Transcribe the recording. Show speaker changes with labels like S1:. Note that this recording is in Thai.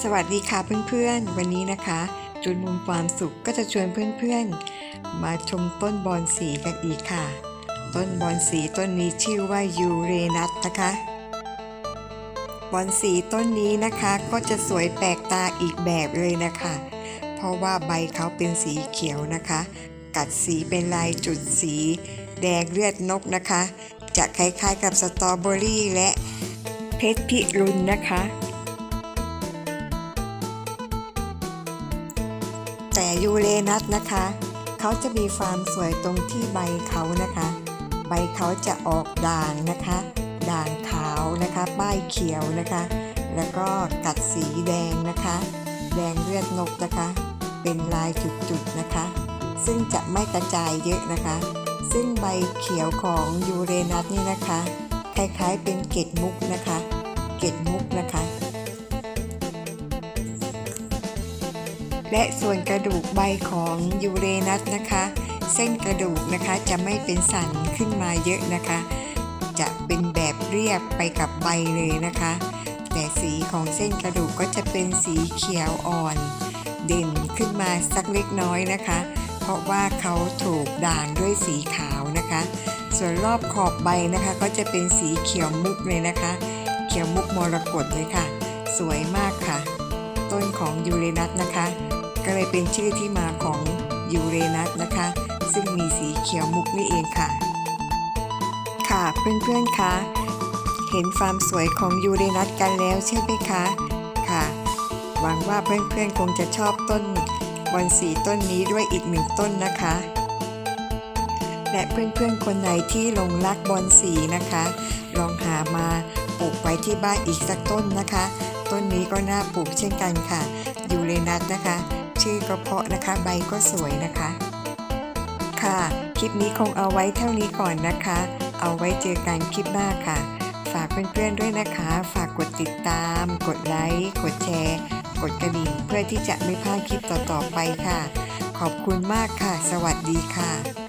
S1: สวัสดีค่ะเพื่อนๆ วันนี้นะคะจุนมุมความสุขก็จะชวนเพื่อนๆ มาชมต้นบอนสีกันอีกค่ะ ต้นบอนสีต้นนี้ชื่อว่ายูเรนัสนะคะบอนสีต้นนี้นะคะก็จะสวยแปลกตาอีกแบบเลยนะคะ เพราะว่าใบเขาเป็นสีเขียวนะคะ กัดสีเป็นลายจุดสีแดงเลือดนกนะคะ จะคล้ายๆกับสตรอเบอรี่และเพชรพิรุณนะคะ แต่ยูเรนัสนะคะ เขาจะมีความสวยตรงที่ใบเขานะคะ ใบเขาจะออกด่างนะคะ ด่างขาวนะคะป้ายเขียวนะคะ แล้วก็กัดสีแดงนะคะ แดงเลือดนกนะคะ เป็นลายจุดๆนะคะ ซึ่งจะไม่กระจายเยอะนะคะ ซึ่งใบเขียวของยูเรนัสนี่นะคะ คล้ายๆเป็นเกล็ดมุกนะคะ เกล็ดมุกนะคะ และส่วนกระดูกใบของยูเรนัสนะคะ เส้นกระดูกนะคะจะไม่เป็นสันขึ้นมาเยอะนะคะ จะเป็นแบบเรียบไปกับใบเลยนะคะ แต่สีของเส้นกระดูกก็จะเป็นสีเขียวอ่อน เด่นขึ้นมาสักเล็กน้อยนะคะ เพราะว่าเขาถูกด่างด้วยสีขาวนะคะ ส่วนรอบขอบใบนะคะก็จะเป็นสีเขียวมุกเลยนะคะ เขียวมุกมรกตเลยค่ะ สวยมากค่ะ ต้นของยูเรนัสนะคะ เลยเป็นชื่อที่มาของยูเรนัสนะคะ ซึ่งมีสีเขียวมุกนี่เองค่ะ ค่ะเพื่อนๆคะเห็นความสวยของยูเรนัสกันแล้วใช่ไหมคะค่ะ หวังว่าเพื่อนๆคงจะชอบต้นบอนสีต้นนี้ด้วยอีกหนึ่งต้นนะคะ และเพื่อนๆคนไหนที่ลงรักบอนสีนะคะ ลองหามาปลูกไว้ที่บ้านอีกสักต้นนะคะ ต้นนี้ก็น่าปลูกเช่นกันค่ะยูเรนัสนะคะ ชื่อก็เพาะนะคะ ใบก็สวยนะคะ ค่ะ คลิปนี้คงเอาไว้เท่านี้ก่อนนะคะ เอาไว้เจอกันคลิปหน้าค่ะ ฝากเพื่อนๆด้วยนะคะ ฝากกดติดตาม กดไลค์ กดแชร์ กดกระดิ่งเพื่อที่จะไม่พลาดคลิปต่อๆไปค่ะ ขอบคุณมากค่ะ สวัสดีค่ะ